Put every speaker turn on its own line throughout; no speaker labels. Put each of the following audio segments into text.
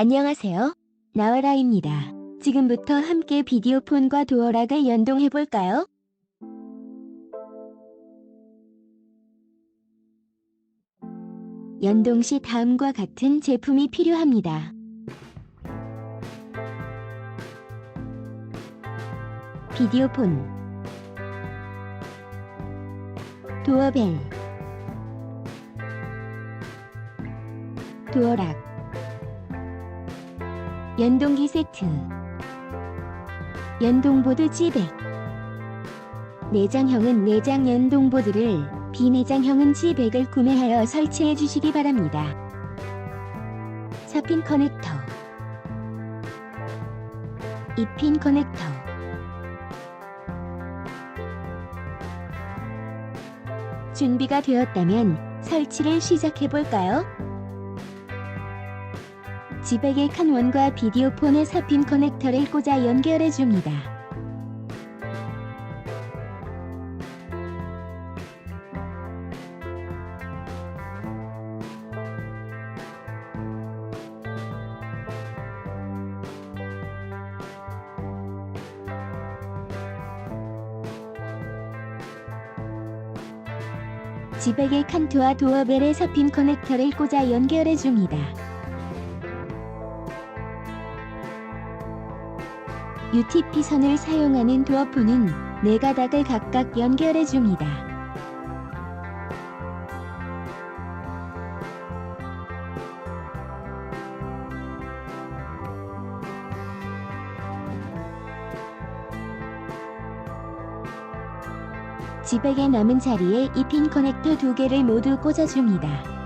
안녕하세요. 나와라입니다. 지금부터 함께 비디오폰과 도어락을 연동해 볼까요? 연동 시 다음과 같은 제품이 필요합니다. 비디오폰 도어벨 도어락 연동기 세트 연동보드 G백 내장형은 내장 연동보드를 비내장형은 G백을 구매하여 설치해 주시기 바랍니다. 사핀 커넥터 2핀 커넥터 준비가 되었다면 설치를 시작해 볼까요? 지백의 칸원과 비디오폰의 사핀 커넥터를 꽂아 연결해 줍니다. 지백의 칸투와 도어벨의 사핀 커넥터를 꽂아 연결해 줍니다. UTP 선을 사용하는 도어폰은 네 가닥을 각각 연결해 줍니다. 지백의 남은 자리에 이 핀 커넥터 두 개를 모두 꽂아줍니다.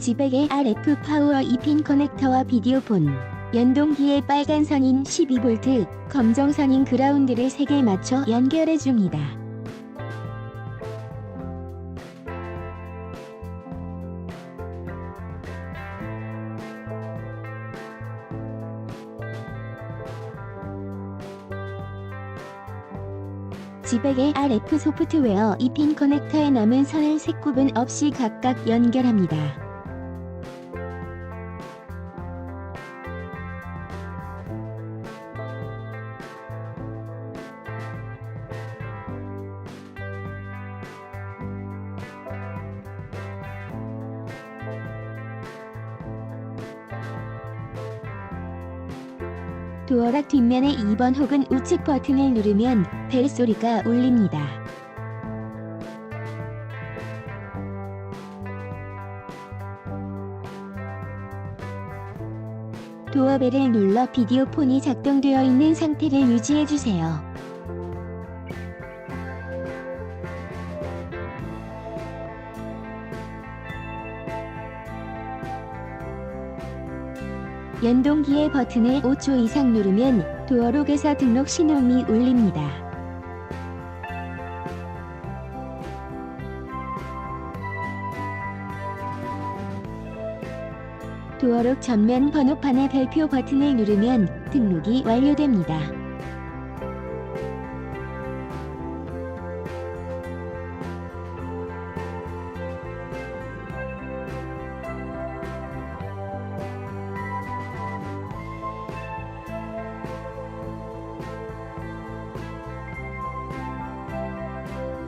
지백의 RF 파워 2핀 커넥터와 비디오폰, 연동기의 빨간 선인 12V, 검정 선인 그라운드를 3개 맞춰 연결해 줍니다. 지백의 RF 소프트웨어 2핀 커넥터에 남은 선을 색 구분 없이 각각 연결합니다. 도어락 뒷면의 2번 혹은 우측 버튼을 누르면 벨 소리가 울립니다. 도어벨을 눌러 비디오폰이 작동되어 있는 상태를 유지해 주세요. 연동기의 버튼을 5초 이상 누르면 도어록에서 등록 신호음이 울립니다. 도어록 전면 번호판의 별표 버튼을 누르면 등록이 완료됩니다.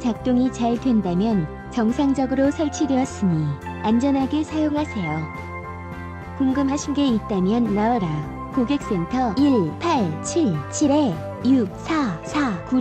작동이 잘 된다면 정상적으로 설치되었으니 안전하게 사용하세요. 궁금하신 게 있다면 나와라. 고객센터 1877-6449